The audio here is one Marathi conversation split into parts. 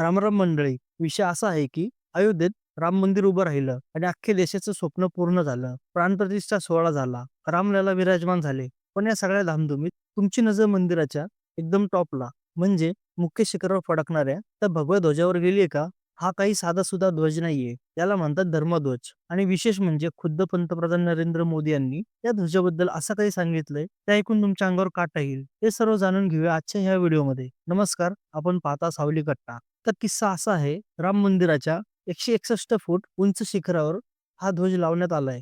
रामराम मंडळी विषय असा आहे की अयोध्येत राम मंदिर उभं राहिलं आणि अख्ख्या देशाचं स्वप्न पूर्ण झालं. प्राणप्रतिष्ठा सोहळा झाला. रामलला विराजमान झाले. पण या सगळ्या धामधुमीत तुमची नजर मंदिराच्या एकदम टॉपला. म्हणजे मुख्य शिखरावर फडकणाऱ्या त्या भगव्या ध्वजावर गेलीये का? हा काही साधा सुद्धा ध्वज नाहीये. याला म्हणतात धर्मध्वज. आणि विशेष म्हणजे खुद्द पंतप्रधान नरेंद्र मोदी यांनी या ध्वजाबद्दल असं काही सांगितलंय ते ऐकून तुमच्या अंगावर काटा येईल. हे सर्व जाणून घेऊया आजच्या ह्या व्हिडिओमध्ये. नमस्कार आपण पाहता सावली कट्टा तर किस्सा असा आहे राम मंदिराच्या एकशे एकसष्ट फूट उंच शिखरावर हा ध्वज लावण्यात आलाय.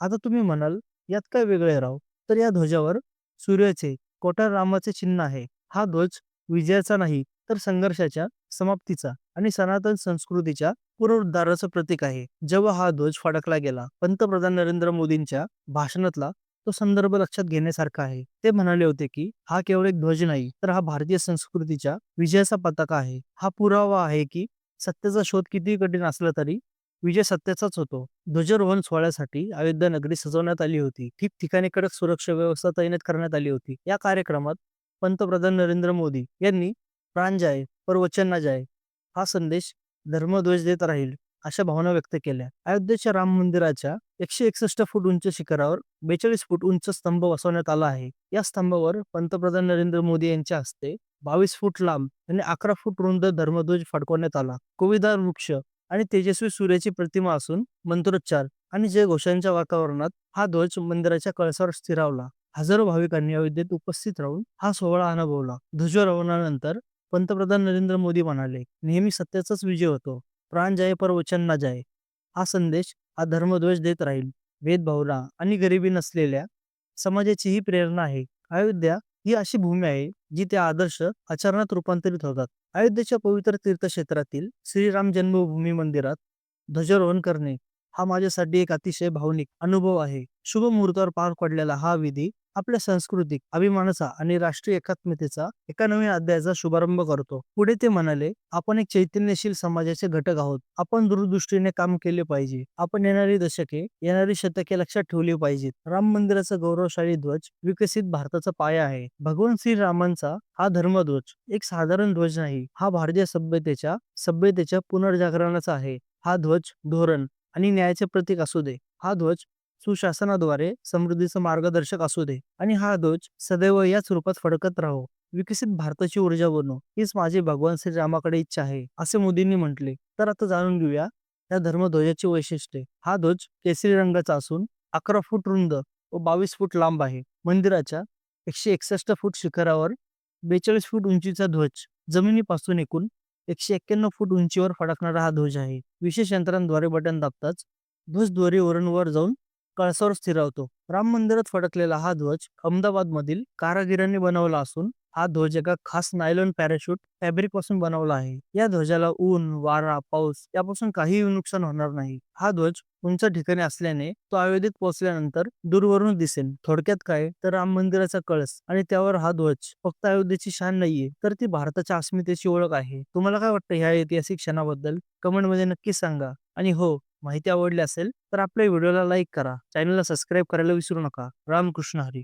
आता तुम्ही म्हणाल यात काय वेगळे राव? तर या ध्वजावर सूर्याचे कोटार रामाचे चिन्ह आहे. हा ध्वज विजयाचा नाही तर संघर्षाच्या समाप्तीचा. आणि सनातन संस्कृतीच्या पुनरुद्धाराचं प्रतीक आहे. जेव्हा हा ध्वज फडकला गेला पंतप्रधान नरेंद्र मोदींच्या भाषणातला तो संदर्भ लक्षात घेण्यासारखा आहे. ते म्हणाले होते की हा केवळ एक ध्वज नाही तर हा भारतीय संस्कृतीच्या विजयाचा पताका आहे. हा पुरावा आहे की सत्तेचा शोध किती कठीण असला तरी विजय सत्याचाच होतो. ध्वजारोहण सोहळ्यासाठी अयोध्या नगरी सजवण्यात आली होती. ठिकठिकाणी कडक सुरक्षा व्यवस्था तैनात करण्यात आली होती. या कार्यक्रमात पंतप्रधान नरेंद्र मोदी यांनी प्राण जाय पर वचन ना जाय हा संदेश धर्मध्वज देत राहील अशा भावना व्यक्त केल्या. अयोध्येच्या राम मंदिराच्या एकशे एकसष्ट फूट उंच शिखरावर बेचाळीस फूट उंच स्तंभ बसवण्यात आला आहे. या स्तंभावर पंतप्रधान नरेंद्र मोदी यांच्या हस्ते बावीस फूट लांब आणि अकरा फूट रुंद धर्मध्वज फडकवण्यात आला. कोविदार वृक्ष आणि तेजस्वी सूर्याची प्रतिमा असून मंत्रोच्चार आणि जय घोषांच्या वातावरणात हा ध्वज मंदिराच्या कळसावर स्थिरावला. हजारो भाविकांनी अयोध्येत उपस्थित राहून हा सोहळा अनुभवला. ध्वजारोहणानंतर पंतप्रधान नरेंद्र मोदी म्हणाले नेहमी सत्याचाच विजय होतो. प्राण जाय पर वचन ना जाय. हा संदेश हा धर्मध्वज देत राहील. भेदभावना आणि गरिबी नसलेल्या समाजाची ही प्रेरणा आहे. अयोध्या ही अशी भूमी आहे जी त्या आदर्श आचरणात रूपांतरित होतात. अयोध्येच्या पवित्र तीर्थक्षेत्रातील श्रीराम जन्मभूमी मंदिरात ध्वजारोहण करणे हा माझ्यासाठी एक अतिशय भावनिक अनुभव आहे. शुभ मुहूर्तावर पार पडलेला हा विधी आपल्या सांस्कृतिक अभिमानाचा आणि राष्ट्रीय एकात्मतेचा एका नवीन अध्यायाचा शुभारंभ करतो. पुढे ते म्हणाले आपण एक चैतन्यशील समाजाचे घटक आहोत. आपण दूरदृष्टीने काम केले पाहिजे. आपण येणारी दशके येणारी शतके लक्षात ठेवली पाहिजेत. राम मंदिराचा गौरवशाली ध्वज विकसित भारताचा पाया आहे. भगवान श्रीरामांचा हा धर्मध्वज एक साधारण ध्वज नाही. हा भारतीय सभ्यतेच्या सभ्यतेच्या पुनर्जागरणाचा आहे. हा ध्वज धोरण आणि न्यायाचे प्रतीक असू दे. हा ध्वज सुशासनाद्वारे समृद्धीचं मार्गदर्शक असू दे आणि हा ध्वज सदैव याच रूपात फडकत राहो. विकसित भारताची ऊर्जा बनू हीच माझी भगवान श्रीरामाकडे इच्छा आहे असे मोदींनी म्हटले. तर आता जाणून घेऊया या धर्मध्वजाची वैशिष्ट्ये. हा ध्वज केसरी रंगाचा असून अकरा फूट रुंद व बावीस फूट लांब आहे. मंदिराच्या एकशे एकसष्ट फूट शिखरावर बेचाळीस फूट उंचीचा ध्वज जमिनीपासून एकूण एकशे एक्क्याण्णव फूट उंचीवर फडकणारा हा ध्वज आहे. विशेष यंत्रांद्वारे बटन दाबताच ध्वज दोरी वर जाऊन कळसावर स्थिरावतो. राम मंदिरात फडकलेला हा ध्वज अहमदाबाद मधील कारागिरांनी बनवला असून हा ध्वज एका खास नायलॉन पॅराशूट फॅब्रिकपासून बनवला आहे. या ध्वजाला ऊन वारा पाऊस यापासून काहीही नुकसान होणार नाही. हा ध्वज उंच ठिकाणी असल्याने तो अयोध्येत पोहोचल्यानंतर दूरवरून दिसेल थोडक्यात काय? तर राम मंदिराचा कळस आणि त्यावर हा ध्वज फक्त अयोध्येची शान नाहीये तर ती भारताच्या अस्मितेची ओळख आहे. तुम्हाला काय वाटतं ह्या ऐतिहासिक क्षणाबद्दल? कमेंटमध्ये नक्की सांगा. आणि हो माहिती आवडली असेल तर आपल्या व्हिडिओला लाईक करा. चॅनलला सबस्क्राईब करायला विसरू नका. रामकृष्ण हरी.